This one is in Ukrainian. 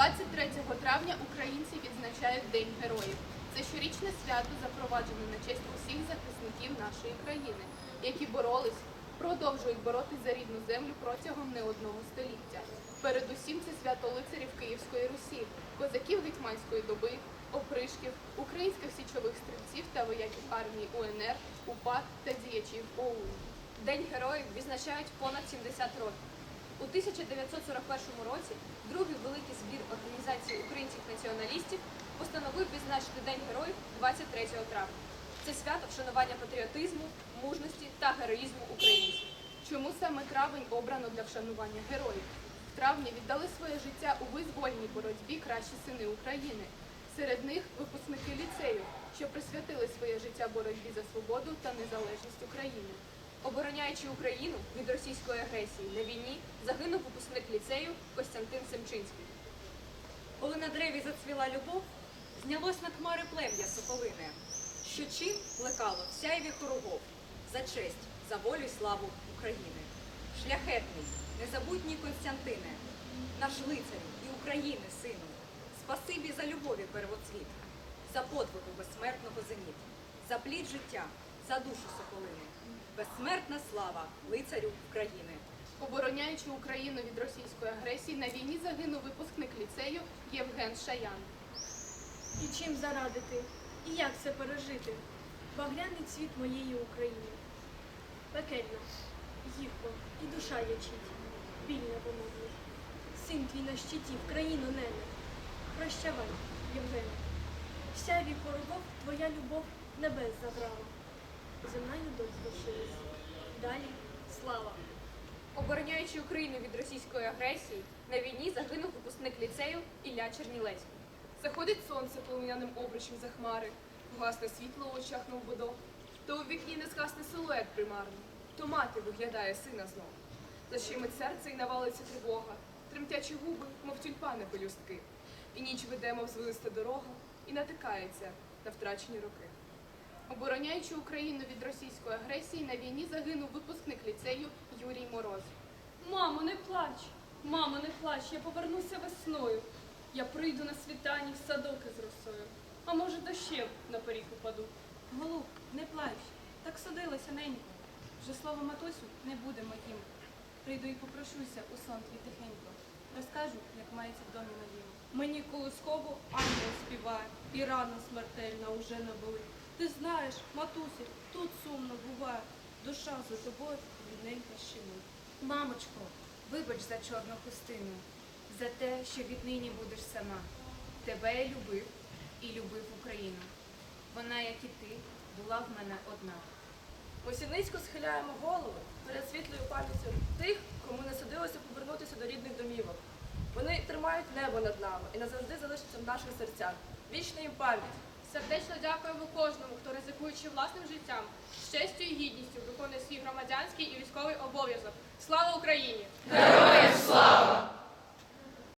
23 травня українці відзначають День героїв. Це щорічне свято запроваджене на честь усіх захисників нашої країни, які боролись, продовжують боротись за рідну землю протягом не одного століття. Передусім це свято лицарів Київської Русі, козаків гетьманської доби, опришків, українських січових стрільців та вояків армії УНР, УПА та діячів ОУН. День героїв відзначають понад 70 років. У 1941 році другий великий збір організації українських націоналістів постановив відзначити День героїв 23 травня. Це свято вшанування патріотизму, мужності та героїзму українців. Чому саме травень обрано для вшанування героїв? В травні віддали своє життя у визвольній боротьбі кращі сини України. Серед них випускники ліцею, що присвятили своє життя боротьбі за свободу та незалежність України. Обороняючи Україну від російської агресії на війні, загинув випускник ліцею Костянтин Семчинський. Коли на древі зацвіла любов, знялось на хмари плем'я соколине, що чим плекало в сяйві хоругов, за честь, за волю й славу України. Шляхетний, незабутній Константине, наш лицарю і України, сину, спасибі за любові первоцвіт, за подвигу безсмертного зеніт, за плід життя, за душу соколини, безсмертна слава лицарю України. Обороняючи Україну від російської агресії, на війні загинув випускник ліцею Євген Шаян. І чим зарадити, і як це пережити? Багряний цвіт моєї України. Пекельно, гірко, і душа ячить, біль невимовний. Син твій на щиті, в країну нене. Прощавай, Євгене. В сяйві хоровов твоя любов небес забрала. Земна любов звершилась. Далі слава. Обороняючи Україну від російської агресії, на війні загинув випускник ліцею Ілля Чернілецький. Заходить сонце полум'яним обручем за хмари, гасне світло в очах новбудов, то у вікні не згасне силует примарний, то мати виглядає сина знов. Защемить серце і навалиться тривога, тремтячі губи, мов тюльпани пелюстки. І ніч веде, мов звилиста дорога, і натикається на втрачені роки. Обороняючи Україну від російської агресії, на війні загинув випускник ліцею Юрій Мороз. Мамо, не плач, мамо, не плач, я повернуся весною. Я прийду на світанні в садок із росою. А може, дощем на поріг упаду. Голуб, не плач, так судилося ненько. Вже слово матусю не буде моїм. Прийду і попрошуся у сон твій тихенько. Розкажу, як мається в домі моїм. Мені колисково ангел співає, і рана смертельна уже не болить. Ти знаєш, матусі, тут сумно буває. Душа за тобою рідненька щемить. Мамочко, вибач за чорну хустину, за те, що віднині будеш сама. Тебе я любив і любив Україну. Вона, як і ти, була в мене одна. Ми сіницько схиляємо голови перед світлою пам'яттю тих, кому не судилося повернутися до рідних домівок. Вони тримають небо над нами і назавжди залишаться в наших серцях. Вічна їм пам'ять. Сердечно дякуємо кожному, хто ризикуючи власним життям, з честю і гідністю виконує свій громадянський і військовий обов'язок. Слава Україні! Героям слава!